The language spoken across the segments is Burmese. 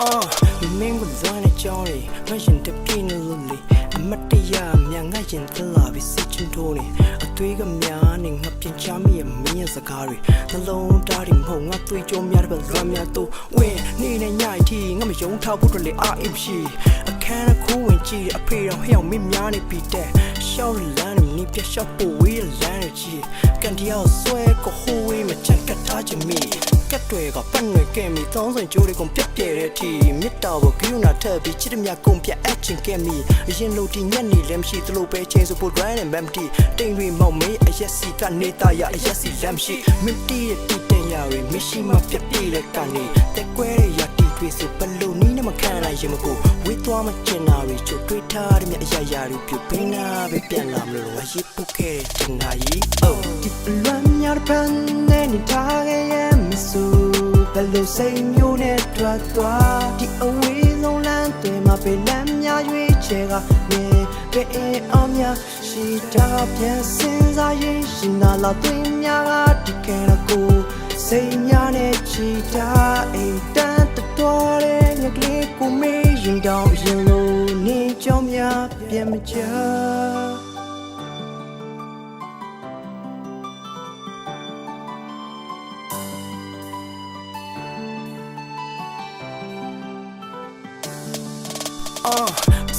အော်မင်းကဇွမ်းနဲ့ကြောင်းနေမရှင်တပြင်းလို့လေအမတ်တရမြန်ငါရင်သလာပြီးစစ်ချင်ထိုးနေအသွေးကများနေငါပြင်ချမိရမင်းရဲ့စကားတွေနှလုံးသားတွေမဟုတ်ငါသွေးကြောများတယ်ပဲလွမ်းများတော့ဝင်းနေနဲ့ညိုက်တီငါမယုံထားဖို့တလေအာအင်ရှိ အခန်းတစ်ခုဝင်ကြည့်အဖေတော်ဟဲ့အောင်မင်းများနေပြီတဲ့ရှောက်လန်းနေပြရှောက်ဖို့ဝေးလန်းနေကြည့်ကန်တယောက်ဆွဲကိုဟိုးဝေးမချက်ကထားချင်မိကက်တွေကပတ်ငွေကဲမီသုံးစင်ကြိုးတွေကုန်ပြက်ပြဲတဲ့အထိမြစ်တော်ကိုဂရုဏာထပ်ပြီးချစ်တမြကုန်ပြက်အပ်ချင်ခဲ့မီအရင်လိုတီညက်နေလည်းမရှိသလိုပဲချင်းစပိုဒရိုင်းနဲ့မမ်တီတိမ်တွေမောက်မေးအရက်စီကနေသားရအရက်စီလမ်းရှိမင်းတီရဲ့တီတင်ရတွေမရှိမပြက်ပြဲလက်ကနေတက်ကွဲတဲ့ရ တီတွေဆိုဘလို့နီးနဲ့မခံနိုင်ရင်မကိုဝေးသွားမကျင်နာတွေချိုတွေးထားတဲ့မြအရာရာတွေပြုတ်ပေးနာပဲပြန်လာမလို့အရေးပုတ်ခဲ့တဲ့တင်နာကြီးအိုးဒီလွမ်းများပန်းနဲ့နေထားခဲ့ရဲ့မဆူဘလို့စိတ်မျိုးနဲ့တွေ့သွားဒီအဝေးဆုံးလမ်းတွေမှာပဲလမ်းများရွေးချယ်ကနေပဲအောင်များရှိတာပြန်စင်စားရင်ရှင်နာလာသွင်းများကဒီကဲရကိုစိတ်များနဲ့ချီတာအိမ်တန်းတော်တဲ့ငကလေးကိုမေးရင် တောင်ရင်လို့နေကြောင်းများပြန်မကြ Ah,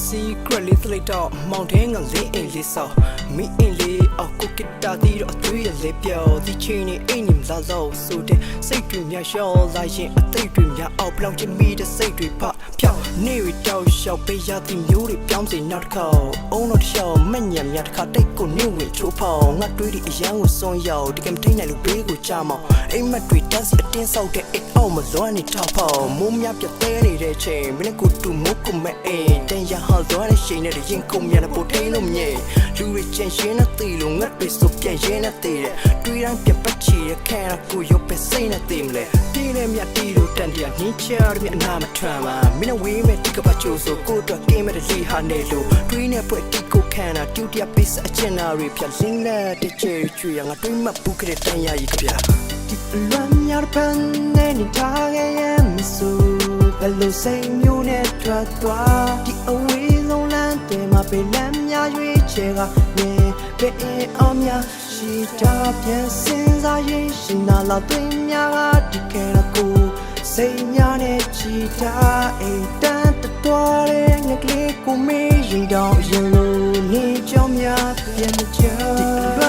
secret လေးသလိုက်တော့မောင်တဲငါလေးအိမ်လေးဆောက်မိအိမ်လေးအောက်ကိုကစ်တာတီးတော့အသွေးရလေးပြော်ဒီချင်းနေအိမ်နေမလာလို့ဆိုတဲ့စိတ်တွေများရှော့လာရင်အသိတွေများအောက်ပြောင်းချင်မိတဲ့စိတ်တွေဖဖြောင်း နေရတောက်လျှောက်ပေးရသည်မျိုးတွေပြောင်းစီနောက်တစ်ခေါက်အုံးတော့တစ်လျှောက်မညံများတစ်ခါတိတ်ကိုနေဝင်ချိုးဖောင်းငါတွေးဒီအရန်ကိုစွန်ရောက်ဒီကမထိန်နိုင်လို့ဘေးကိုကြမောင်းအိမ်မက်တွေတန်းစီအတင်းဆောက်တဲ့အိတ်အောက်မလွမ်းနေထောက်ဖောင်းမိုးများပြတ်သေးနေတဲ့ချိန်မင်းကိုတူမိုးကိုမဲ့အိမ်တန်ရဟော်သွားတဲ့ချိန်နဲ့ရင်ကုန်မြန်တဲ့ပိုထိန်လို့မြဲလူတွေချင်ရှင်းတဲ့တီလို့ငတ်တွေဆိုပြန်ရင်းနဲ့တည်တဲ့တွေးတိုင်းပြပတ်ချီတဲ့ခံရကိုရုပ်ပဲစိတ်နဲ့တည်မလဲ တီးနဲ့မြတ်တီလို့တန်တရာညင်းချရတဲ့အနာမထွမ်းပါမင်းဝေးမဲ့ဒီကပတ်ချိုးဆိုကိုတော့ကင်းမဲ့လေးဟာနေလို့တွေးနဲ့ပွဲတီကိုခံတာတူတရပစ်အချင်နာတွေဖြတ်လင်းလက်တဲ့ချေချွေရငါတွေးမှပုကတဲ့တန်ရည်ကြဗျာဒီလွမ်းများပန်းနဲ့နေထားခဲ့ရဲ့မဆူဘယ်လိုစိတ်မျိုးနဲ့ထွက်သွားဒီအဝေးဆုံးလမ်းတွေမှာပဲလမ်းများရွေးချယ်ကနေပဲအောင်များ ရှိတာပြန်စင်စားရင်ရှင်နာလာသွင်းများကဒီကဲရကိုစိတ်များနဲ့ချီတာအိမ်တန်းတော်တဲ့ငကလေးကိုမေးရင်တောင်ရင်လို့နေကြောင်းများပြန်မကြ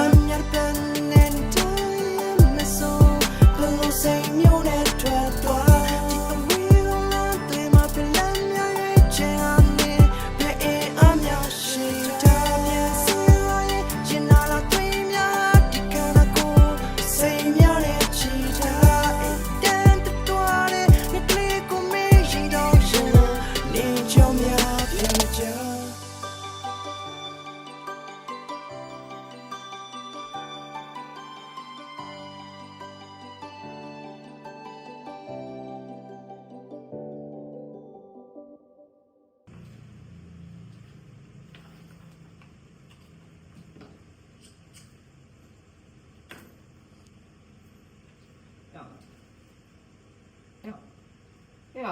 哎呀，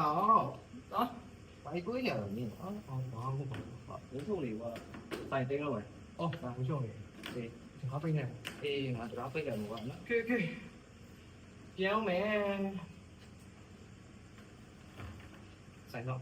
啊，白鬼呀你啊，哦，麻木吧，你送礼物，快点了喂，哦，那不送礼，对，咖啡呢？哎，拿咖啡来我那，去去，表妹，ဆိုင်တော့